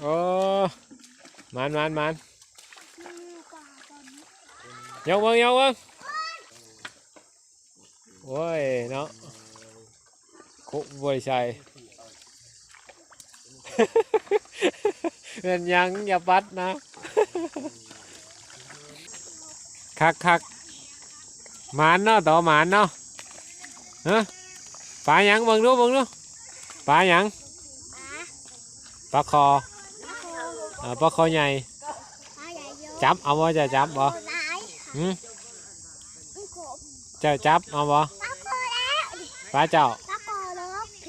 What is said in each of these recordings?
โอ้มันมันมันยกเบิ้งยกเบิ้งโอ้ยเนาะคุบริชัยเป็นยังอย่าปัดนะ คักคักหมานเนาะต่อหมานเนาะฮะปลาหยังเบิ่งดูเบิ่งดูปลาหยังปลาคอ ออปลาคอใหญ่ จับเอาบ่จะจับบ่หืมเจ้าจับเอาบ่ปลาเจ้า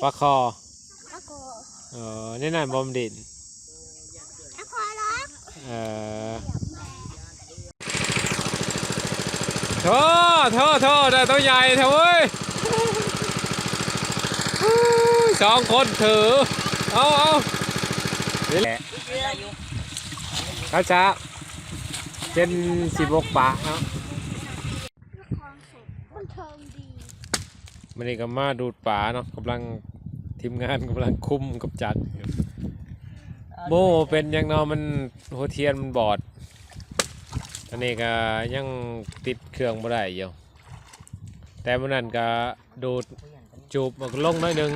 ปลาคอเออนี่นั่นบอมดินเออโธ่โธ่โธ่ได้ตัวใหญ่เถอะเว้ยสองคนถือ เอาเอานี่แหละ เขาจะเป็นสิบกปะเนาะมันเทิงดีมันนี่ก็มาดูดป่าเนาะกำลังทีมงานกำลังคุมกับจัดอยู่โมเป็นอยังเนาะมันหัวเทียนมันบอด อันนี้ก็ยังติดเครื่องบ่ได้อยู่แต่มันนั่นก็ดูดจูบมันก็ลงหน้อยหนึง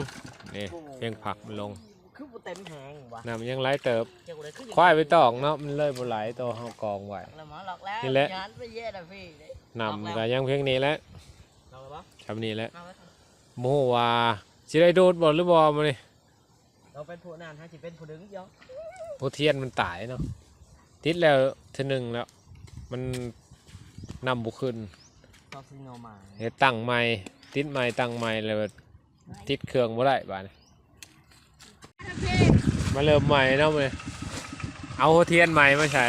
นี่เพียงผักมันลงคือบ่ เต็มแหงวะน้ำมันยังไหลเติบ เจ้ากูเลยคือควายไปตอกเนาะมันเลยบ่ไหลตัวเฮากองไว้ แล้วหมอหลอกแล้วนี่แหละยานไปเย่นะพี่น้ำก็ยังเพียงนี้แหละหลอกแล้วปะทำนี้แหละเอาไว้โมโหว่าสิได้โดดบ่หรือบ่มานี่เราเป็นผู้นานฮะสิเป็นผู้ดึงเยอะโพเทียนมันตายเนาะติดแล้วเทอหนึงแล้ว มันนำบุขึ้นตอกซิโนมาเฮ็ดตั้งใหม่ติดใหม่ตั้งใหม่แล้วติดเครื่องบ่ได้บาดนี้ มาเริ่มใหม่เนาะมื้อนี้เอาโพเทียนใหม่มาใช้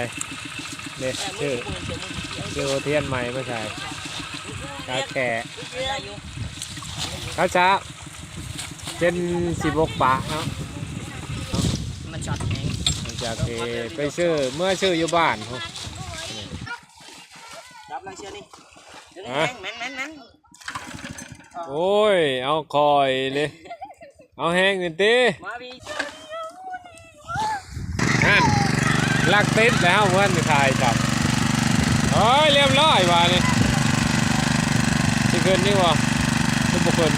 เนี่ยแต่มืชื่ออกูเสียมือเสียชื่อโพเทียนใหม่มาใช้กาแก่เสียอยู่เขาจะเป็น16ปะเนาะมันช็อตแหงหลังจากที่ไปชื่อเมื่อชื่ออยู่บ้านเขารับลังเชียร์นี่ดึงฮะแหงแม่นแม่นแม่นโอ้ย เอาคอยเลย เอาแห้งนี่ตีมาพี่ นั่น ลักติดแล้วเพื่อนถ่ายจับโอ้ยเรียบร้อยว่ะนี่ที่ขึ้นนี่วะทุกบุคคล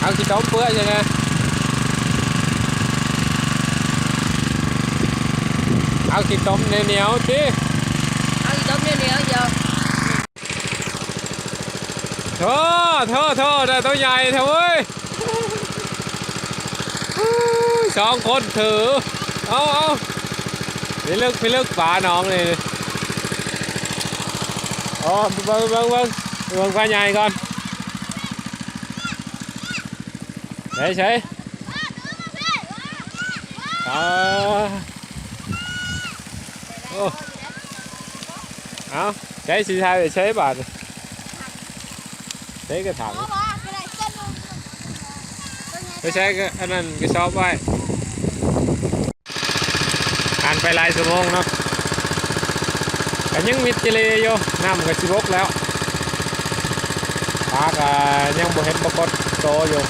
เอาขี้ต้มเปื่อยใช่ไหมเอาขี้ต้มเหนียวๆสิเอาอีกต้มเหนียวเนียวเดียว โธ่โธ่โธ่ได้ตัวใหญ่เถอเว้ยสองคนถือ เอาเอาพี่ลึกพี่ลึกป่าน้องเลยอ๋อเบิ้งเบิ้งเบิ้งเบิ้งปลาใหญ่ก่อนเฉยเฉยอ่าโอ้เอาใช้สีไทยใช้บาท ช้กระถางไม่ใช่ก็อันนั้นก็ชอบไว้อ่านไปหลายชั่วโมงเนาะแต่ยังมิดเจเลอยู่น้ำก็สิบกแล้วปลาก็ยังบ่เห็นปรากฏโตอยู่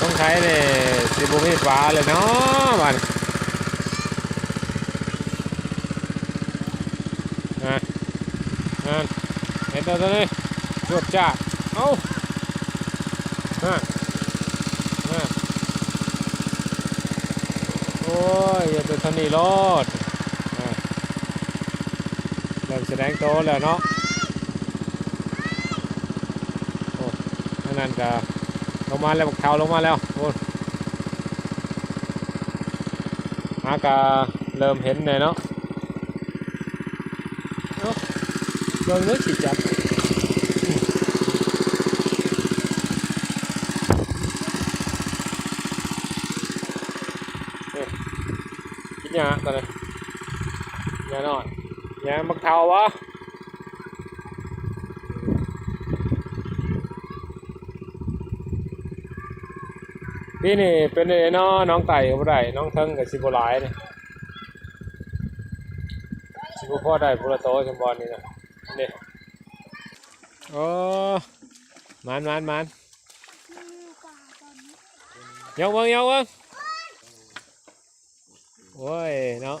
ต้องใช้เนี่ยสิบุมีปลาเลยเนาะมันอะอะ เห็นตัวตัวนี้จวดจ้าเอ้าฮะฮะโอ้ยอย่าตัวทานีรอดอะเริ่มแสดงโตแล้วเนาะโอ้นนั้นก็ลงมาแล้วบักเทาลงมาแล้วโอ้อากาเริ่มเห็นเลยเนาะเนาะเบิ่งนึกสิจับ กินยาตอนนี้ยาหน่อยยามักเทาวะพี่นี่เป็นเอน้อน้องไก่กับไรน้องเทิงกับสิบหลายนี่สิบพ่อได้พุระโตสมบอลนี่นะนี่โอ้มันมันมันมีปลาตอนนี้ยกเบิ้งยกเบิ้ง โอ้ยเนาะ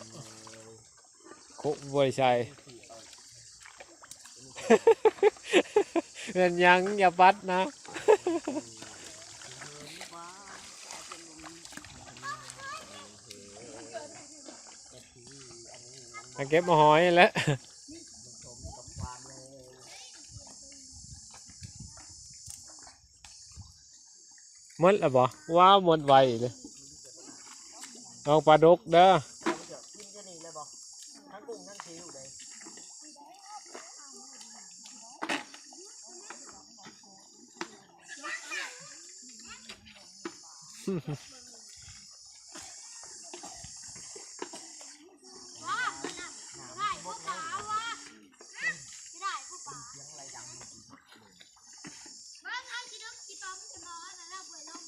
คุบวยชัยเงินยังอย่าปัดนะเก็บมาหอยแล้วหมดแล้วบ่ว้าวหมดไวเลย เอาปลาดุกเด้อกินจะนี่เลยบอกทั้งกุ้งทั้งคิวเลยว้ามันน่ะได้ผู้ปลาวะไม่ได้ผู้ปลาบ้านเอาคิดว่าคิดตอมจะนอนแล้วเราไปลง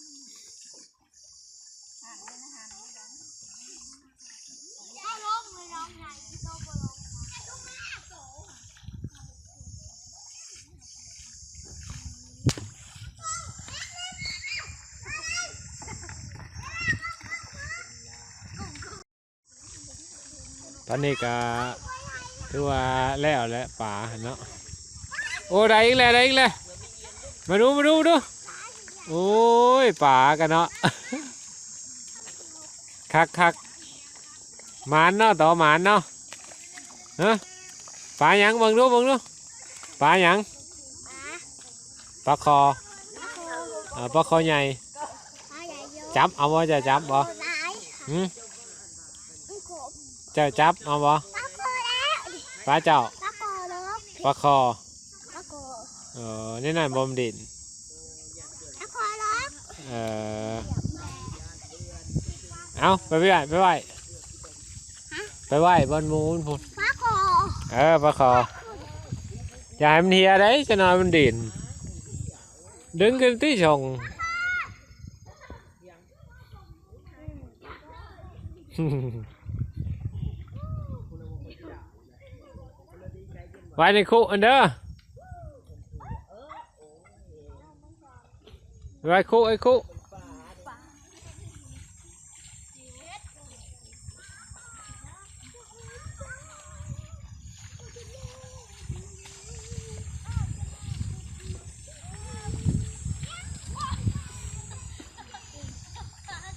เข้าลงเลยน้องใหญ่คิดตอมบ่ลงลงแม่โส ต อนนี้ก็ถือว่าแล้วแหละป่าเนาะโอ้ได้อีกแล้วได้อีกแล้วมาดูมาดูมาดูโอ้ยป่ากันเนาะคักคักหมานเนาะต่อหมานเนาะฮะปลาหยังเบิ่งดูเบิ่งดูปลาหยังปลาคอเออปลาคอใหญ่ปลาใหญ่เยอะจับเอาบ่จะจับบ่ ร้าย หืม มันโกบ เจ้าจับเอาบ่ปลาโกแล้วปลาเจ้าปลาโกแล้วปลาคอปลาโกเออนี่นั่นบอมดินปลาโกแล้วเออเอาไปไหว้ไปไหว้ไปไหว้บนมูนพุ่นปลาโกเออปลาคออย่าให้มันเฮียได้จะนอนมันดินดึงขึ้นที่ชง ไว้ในคุกอันเด้อไว้คุกไอ้คุก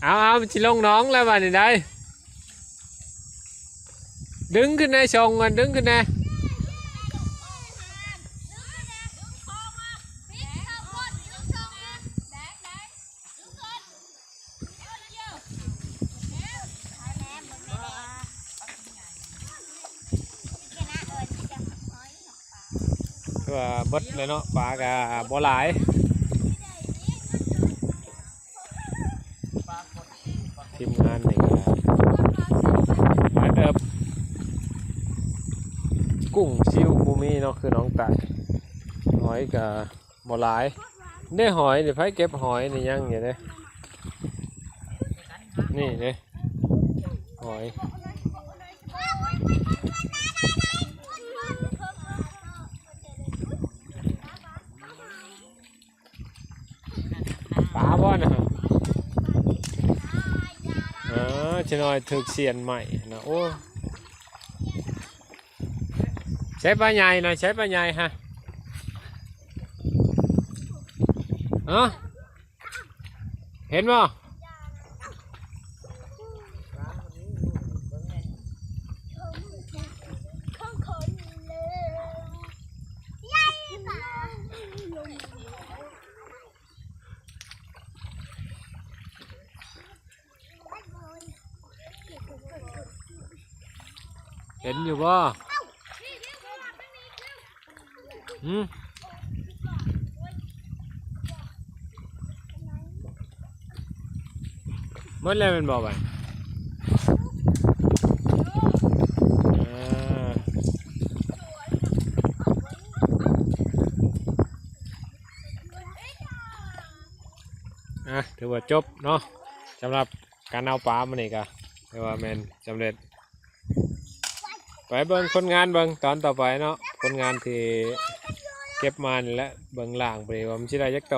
เอาเอามันจิลงน้องแล้วบ้านี่ได้ดึงขึ้นในช งกันดึงขึ้นในก็เบดเลยเนาะปลากะบ่หลายทีมงานนี่ก็อันเดิบกุ้งซิวบูมีเนาะคือน้องตายหอยกับบ่หลายได้หอยเดี๋ยวไผเก็บหอยนี่ยังอยู่เด้นี่เด้หอยปลา บ่นะฮะเออจะน้อยถึกเสียนใหม่นะโอ้ใช้ปลาใหญ่หน่อยใช้ปลาใหญ่ฮะเออเห็นบ่ ข้างคนเลยใหญ่ปลา เห็นอยู่บ่อืมหมดแล้วแมันบอกไปอะถือว่าจบเนาะสำหรับการเอาปลามานี่ก็ถือว่าแมนสำเร็จ ไปเบิ้งคนงานเบิ้งตอนต่อไปเนาะคนงานที่เก็บมานี่แหละเบิ้งล่างไปว่ามันชิได้จักโต